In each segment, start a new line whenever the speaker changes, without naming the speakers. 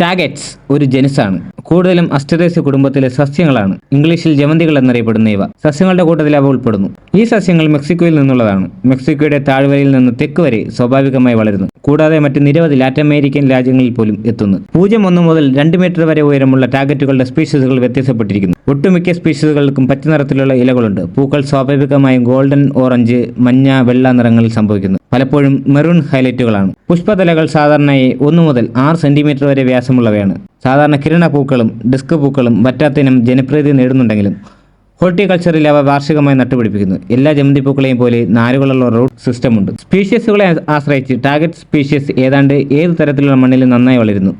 ടാഗറ്റ്സ് ഒരു ജനുസാണ് കൂടുതലും അസ്റ്റദേശ കുടുംബത്തിലെ സസ്യങ്ങളാണ്. ഇംഗ്ലീഷിൽ ജമന്തികൾ എന്നറിയപ്പെടുന്ന ഇവ. സസ്യങ്ങളുടെ കൂട്ടത്തിൽ അവ ഉൾപ്പെടുന്നു. ഈ സസ്യങ്ങൾ മെക്സിക്കോയിൽ നിന്നുള്ളതാണ്. മെക്സിക്കോയുടെ താഴ്വരയിൽ നിന്ന് തെക്ക് വരെ സ്വാഭാവികമായി വളരുന്നു. കൂടാതെ മറ്റ് നിരവധി ലാറ്റിൻ അമേരിക്കൻ രാജ്യങ്ങളിൽ പോലും എത്തുന്നു. പൂജ്യം ഒന്ന് മുതൽ രണ്ട് മീറ്റർ വരെ ഉയരമുള്ള ടാഗറ്റുകളുടെ സ്പീഷീസുകൾ വ്യത്യാസപ്പെട്ടിരിക്കുന്നു. ഒട്ടുമിക്ക സ്പീഷീസുകൾക്കും പച്ച നിറത്തിലുള്ള ഇലകളുണ്ട്. പൂക്കൾ സ്വാഭാവികമായും ഗോൾഡൻ ഓറഞ്ച് മഞ്ഞ വെള്ള നിറങ്ങളിൽ സംഭവിക്കുന്നു. പലപ്പോഴും മെറൂൺ ഹൈലൈറ്റുകളാണ്. പുഷ്പതലകൾ സാധാരണയായി ഒന്ന് മുതൽ ആറ് സെന്റിമീറ്റർ വരെ വ്യാസമുള്ളവയാണ്. സാധാരണ കിരണ പൂക്കളും ഡിസ്ക് പൂക്കളും വറ്റാത്തിനും ജനപ്രീതി നേടുന്നുണ്ടെങ്കിലും ഹോർട്ടിക്കൾച്ചറിൽ അവ വാർഷികമായി നട്ടുപിടിപ്പിക്കുന്നു. എല്ലാ ജമന്തി പൂക്കളെയും പോലെ നാരുകളുള്ള റൂട്ട് സിസ്റ്റമുണ്ട്. സ്പീഷ്യസുകളെ ആശ്രയിച്ച് ടാർഗറ്റ് സ്പീഷ്യസ് ഏതാണ്ട് ഏത് തരത്തിലുള്ള മണ്ണിൽ നന്നായി വളരുന്നു.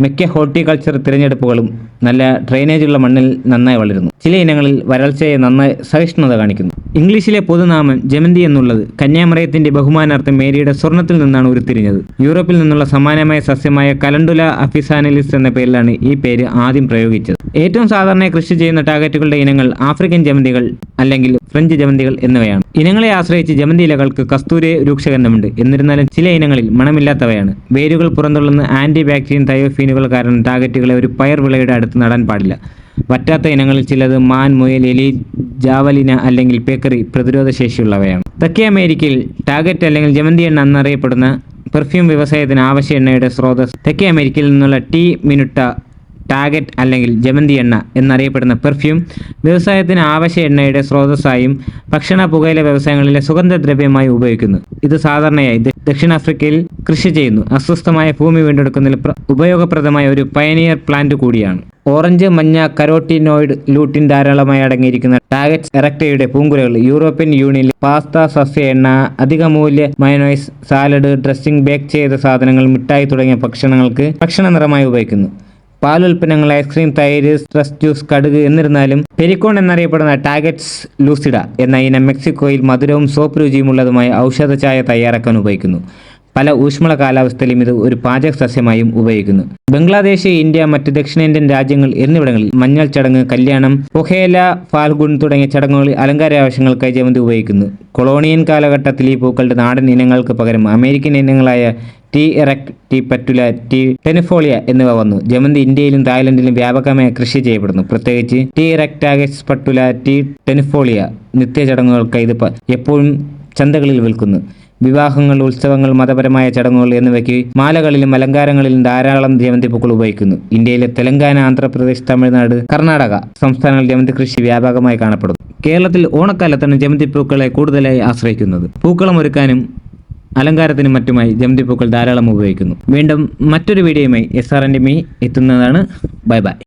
മിക്ക ഹോർട്ടിക്കൾച്ചർ തിരഞ്ഞെടുപ്പുകളും നല്ല ഡ്രെയിനേജുള്ള മണ്ണിൽ നന്നായി വളരുന്നു. ചില ഇനങ്ങളിൽ വരൾച്ചയെ നന്നായി സഹിഷ്ണുത കാണിക്കുന്നു. ഇംഗ്ലീഷിലെ പൊതുനാമം ജമന്തി എന്നുള്ളത് കന്യാമറയത്തിന്റെ ബഹുമാനാർത്ഥം മേരിയുടെ സ്വർണത്തിൽ നിന്നാണ് ഉരുത്തിരിഞ്ഞത്. യൂറോപ്പിൽ നിന്നുള്ള സമാനമായ സസ്യമായ കലണ്ടുല അഫിസാനലിസ് എന്ന പേരിലാണ് ഈ പേര് ആദ്യം പ്രയോഗിച്ചത്. ഏറ്റവും സാധാരണയായി കൃഷി ചെയ്യുന്ന ടാഗറ്റുകളുടെ ഇനങ്ങൾ ആഫ്രിക്കൻ ജമന്തികൾ അല്ലെങ്കിൽ ഫ്രഞ്ച് ജമന്തികൾ എന്നിവയാണ്. ഇനങ്ങളെ ആശ്രയിച്ച് ജമന്തി ഇലകൾക്ക് കസ്തൂരി രൂക്ഷഗന്ധമുണ്ട്. എന്നിരുന്നാലും ചില ഇനങ്ങളിൽ മണമില്ലാത്തവയാണ്. വേരുകൾ പുറന്തള്ളുന്ന ആന്റി ബാക്ടീരിയൻ തയോഫീനുകൾ കാരണം ടാഗറ്റുകളെ ഒരു പയർ വിളയുടെ അടുത്ത് നടാൻ പാടില്ല. വറ്റാത്ത ഇനങ്ങളിൽ ചിലത് മാൻ മുയൽ എലി ജാവലിന അല്ലെങ്കിൽ പേക്കറി പ്രതിരോധ ശേഷിയുള്ളവയാണ് തെക്കേ അമേരിക്കയിൽ ടാഗറ്റ് അല്ലെങ്കിൽ ജമന്തി എണ്ണ എന്നറിയപ്പെടുന്ന പെർഫ്യൂം വ്യവസായത്തിന് ആവശ്യ എണ്ണയുടെ സ്രോതസ് തെക്കേ അമേരിക്കയിൽ നിന്നുള്ള ടീ മിനുട്ട ടാഗറ്റ് അല്ലെങ്കിൽ ജമന്തി എണ്ണ എന്നറിയപ്പെടുന്ന പെർഫ്യൂം വ്യവസായത്തിന് ആവശ്യ എണ്ണയുടെ സ്രോതസ്സായും ഭക്ഷണ പുകയില വ്യവസായങ്ങളിലെ സുഗന്ധദ്രവ്യമായി ഉപയോഗിക്കുന്നു. ഇത് സാധാരണയായി ദക്ഷിണാഫ്രിക്കയിൽ കൃഷി ചെയ്യുന്നു. അസ്വസ്ഥമായ ഭൂമി വീണ്ടെടുക്കുന്നതിൽ ഉപയോഗപ്രദമായ ഒരു പയനിയർ പ്ലാന്റ് കൂടിയാണ്. ഓറഞ്ച് മഞ്ഞ കരോട്ടിനോയിഡ് ലൂട്ടിൻ ധാരാളമായി അടങ്ങിയിരിക്കുന്ന ടാഗറ്റ് എറക്ടയുടെ പൂങ്കുലകൾ യൂറോപ്യൻ യൂണിയനിൽ പാസ്ത സസ്യ എണ്ണ അധിക മൂല്യ മയനോയ്സ് സാലഡ് ഡ്രസ്സിംഗ് ബേക്ക് ചെയ്ത സാധനങ്ങൾ മിഠായി തുടങ്ങിയ ഭക്ഷണങ്ങൾക്ക് ഭക്ഷണ നിറമായി ഉപയോഗിക്കുന്നു. പാലുൽപ്പന്നങ്ങൾ ഐസ്ക്രീം തൈര് സ്ട്രെസ് ജ്യൂസ് കടുക് എന്നിരുന്നാലും പെരിക്കോൺ എന്നറിയപ്പെടുന്ന ടാഗറ്റ്സ് ലൂസിഡ എന്ന ഇനം മെക്സിക്കോയിൽ മധുരവും സോപ്പ് രുചിയുമുള്ളതുമായ ഔഷധ ചായ തയ്യാറാക്കാൻ ഉപയോഗിക്കുന്നു. പല ഊഷ്മള കാലാവസ്ഥയിലും ഇത് ഒരു പാചക സസ്യമായും ഉപയോഗിക്കുന്നു. ബംഗ്ലാദേശ് ഇന്ത്യ മറ്റ് ദക്ഷിണേന്ത്യൻ രാജ്യങ്ങൾ എന്നിവിടങ്ങളിൽ മഞ്ഞൾ ചടങ്ങ് കല്യാണം പൊഹേല ഫാൽഗുൺ തുടങ്ങിയ ചടങ്ങുകളിൽ അലങ്കാര ആവശ്യങ്ങൾക്കായി ജമന്തി ഉപയോഗിക്കുന്നു. കൊളോണിയൻ കാലഘട്ടത്തിൽ ഈ പൂക്കളുടെ നാടൻ ഇനങ്ങൾക്ക് പകരം അമേരിക്കൻ ഇനങ്ങളായ ടി ഇറക് ടി പറ്റുല ടി ടെനിഫോളിയ എന്നിവ വന്നു. ജമന്തി ഇന്ത്യയിലും തായ്ലൻഡിലും വ്യാപകമായി കൃഷി ചെയ്യപ്പെടുന്നു. പ്രത്യേകിച്ച് ടി എറക്ടാഗസ് പട്ടുല ടി ടെനിഫോളിയ നിത്യചടങ്ങുകൾക്ക് ഇത് എപ്പോഴും ചന്തകളിൽ വിൽക്കുന്നു. വിവാഹങ്ങൾ ഉത്സവങ്ങൾ മതപരമായ ചടങ്ങുകൾ എന്നിവയ്ക്ക് മാലകളിലും അലങ്കാരങ്ങളിലും ധാരാളം ജമന്തി പൂക്കൾ ഉപയോഗിക്കുന്നു. ഇന്ത്യയിലെ തെലങ്കാന ആന്ധ്രാപ്രദേശ് തമിഴ്നാട് കർണാടക സംസ്ഥാനങ്ങളിൽ ജമന്തി കൃഷി വ്യാപകമായി കാണപ്പെടുന്നു. കേരളത്തിൽ ഓണക്കാലത്താണ് ജമന്തി പൂക്കളെ കൂടുതലായി ആശ്രയിക്കുന്നത്. പൂക്കളം ഒരുക്കാനും അലങ്കാരത്തിനും മറ്റുമായി ജമന്തി ധാരാളം ഉപയോഗിക്കുന്നു. വീണ്ടും മറ്റൊരു വീഡിയോയുമായി എസ് ആർ എന്റെ മീ എത്തുന്നതാണ്. Bye bye